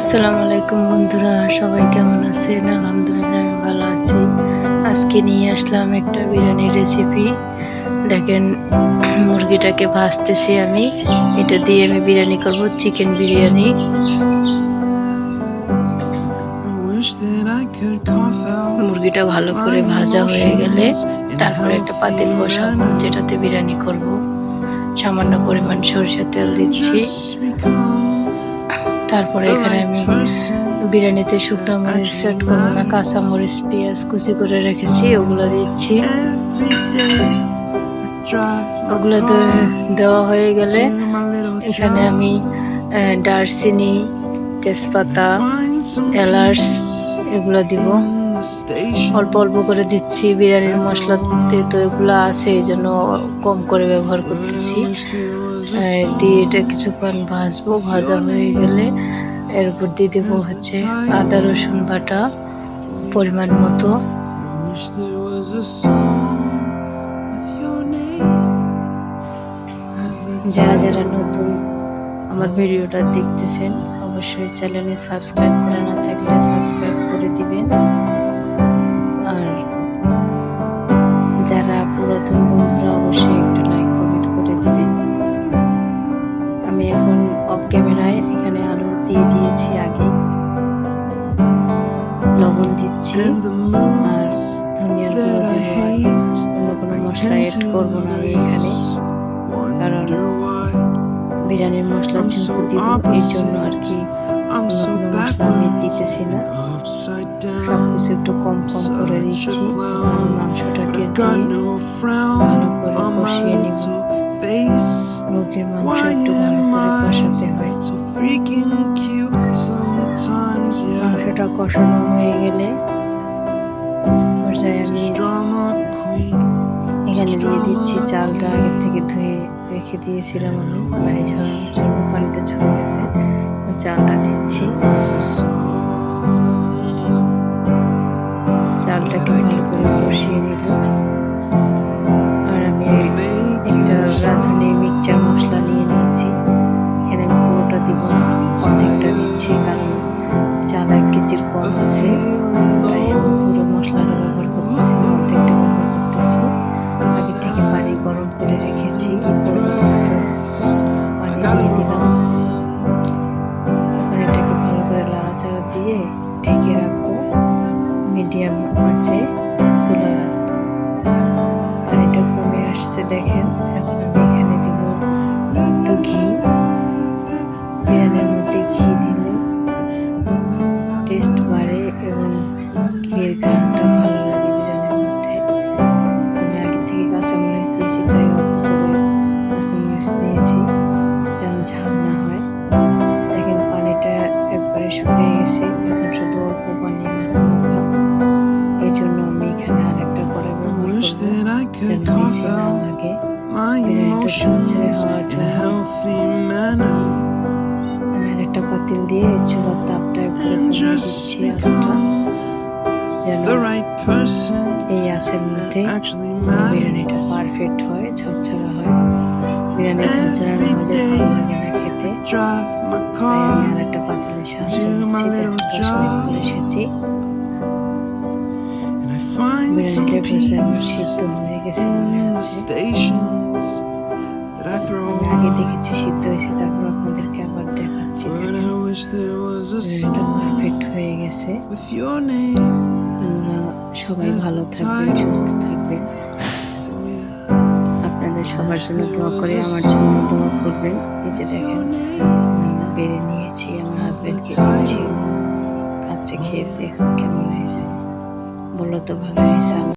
আসসালামু আলাইকুম বন্ধুরা, সবাই কেমন আছেন? আলহামদুলিল্লাহ, আমি ভালো আছি। আজকে নিয়ে আসলাম একটা বিরিয়ানির রেসিপি দেখেন, মুরগিটাকে ভাজতেছি আমি। এটা দিয়ে আমি বিরিয়ানি করব চিকেন বিরিয়ানি। মুরগিটা ভালো করে ভাজা হয়ে গেলে তারপরে একটা পাতিল বসাবো, যেটাতে বিরিয়ানি করব। সামান্য পরিমাণ সরষের তেল দিচ্ছি। তারপরে এখানে আমি বিরিয়ানিতে শুকনো মরিচ সেট করব না, কাঁচা মরিচ, পেঁয়াজ কুচি করে রেখেছি, ওগুলো দিচ্ছি। ওগুলো দেওয়া হয়ে গেলে এখানে আমি দারচিনি, তেজপাতা, এলাচ এগুলো দিব। অল্প অল্প করে দিচ্ছি, বিরিয়ানির মশলাতে তো এগুলো আছে, এই জন্য কম করে ব্যবহার করতেছি। দিয়ে এটা কিছুক্ষণ ভাজবো, ভাজা হয়ে গেলে এর উপর দিয়ে দেবো হচ্ছে আদা, রসুন বাটা পরিমাণ মতো। যারা যারা নতুন আমার ভিডিওটা দেখতেছেন, অবশ্যই চ্যানেলে সাবস্ক্রাইব করে না থাকলে সাবস্ক্রাইব করে দিবেন। আর যারা পুরাতন বন্ধুরা দিচ্ছি আর ধনিয়ার গুঁড়ো দেবো আর অন্য কোনো মশলা এড করব না আমি এখানে। কারণ বিরিয়ানির মশলা যেহেতু দিব এই জন্য আর কি অন্য কোনো মশলা আমি দিতেছি না। সব কিছু একটু কম কম করে দিচ্ছি। মাংসটাকে দিয়ে ভালো করে কষিয়ে নিব। মুরগির মাংস একটু ভালো করে কষাতে হয়। মাংসটা কষানো হয়ে গেলে পর্যায়ে আমি এখানে দিয়ে দিচ্ছি চালটা আগের থেকে ধুয়ে রেখে দিয়েছিলাম আমি। পানি ঝরানোর জন্য পানিটা ঝরে গেছে। চালটা দিচ্ছি। চালটাকে ভালো করে কষিয়ে নিব দিচ্ছি কারণ চাল এক কেজির কম আছে, তাই আমি পুরো মশলাটা ব্যবহার করতেছি অর্ধেকটা ব্যবহার করতেছি। আগে থেকে পানি গরম করে রেখেছি পানি দিয়ে দিলাম। এখন এটাকে ভালো করে লাড়াচাড়া দিয়ে ঢেকে রাখব। মিডিয়াম আছে, চুলার আঁচটা। পানিটা কমে আসছে, দেখেন। দিয়েছি তাই অল্প করে কাঁচামরিচ দিয়েছি যেন ঝাল না হয় দেখেন পানিটা একবারে শুকিয়ে গেছে এখন শুধু অল্প পানি মাখা মাখা এই জন্য আমি এখানে আরেকটা করে ব্যবহার করব যেন নিচে না লাগে আমি আরেকটা পাতিল দিয়ে চুলার তাপটা কমিয়ে দিচ্ছি যেন এই আঁচের মধ্যে বিরিয়ানিটা পারফেক্ট হয় ঝরঝরা হয়। বিরিয়ানি ঝরঝরা না হলে ভালো লাগে না খেতে। তাই আমি আরেকটা পাতিলের সাহায্য নিচ্ছি এসেছি। বিরিয়ানিটা বেশ আমার সিদ্ধ হয়ে গেছে মনে হচ্ছে। আগে দেখেছি সিদ্ধ হয়েছে তারপর আপনাদেরকে আবার দেখাচ্ছি পারফেক্ট হয়ে গেছে। সবাই ভালো থাকবে সুস্থ থাকবে। আপনাদের সবার জন্য দোয়া করে আমার জন্য দোয়া করবেন। যে দেখেন আমি বেড়ে নিয়েছি আমার হাজবেন্ডকে দিয়েছি খাচ্ছে খেয়ে দেখুন কেমন হয়েছে। বলল তো ভালো হয়েছে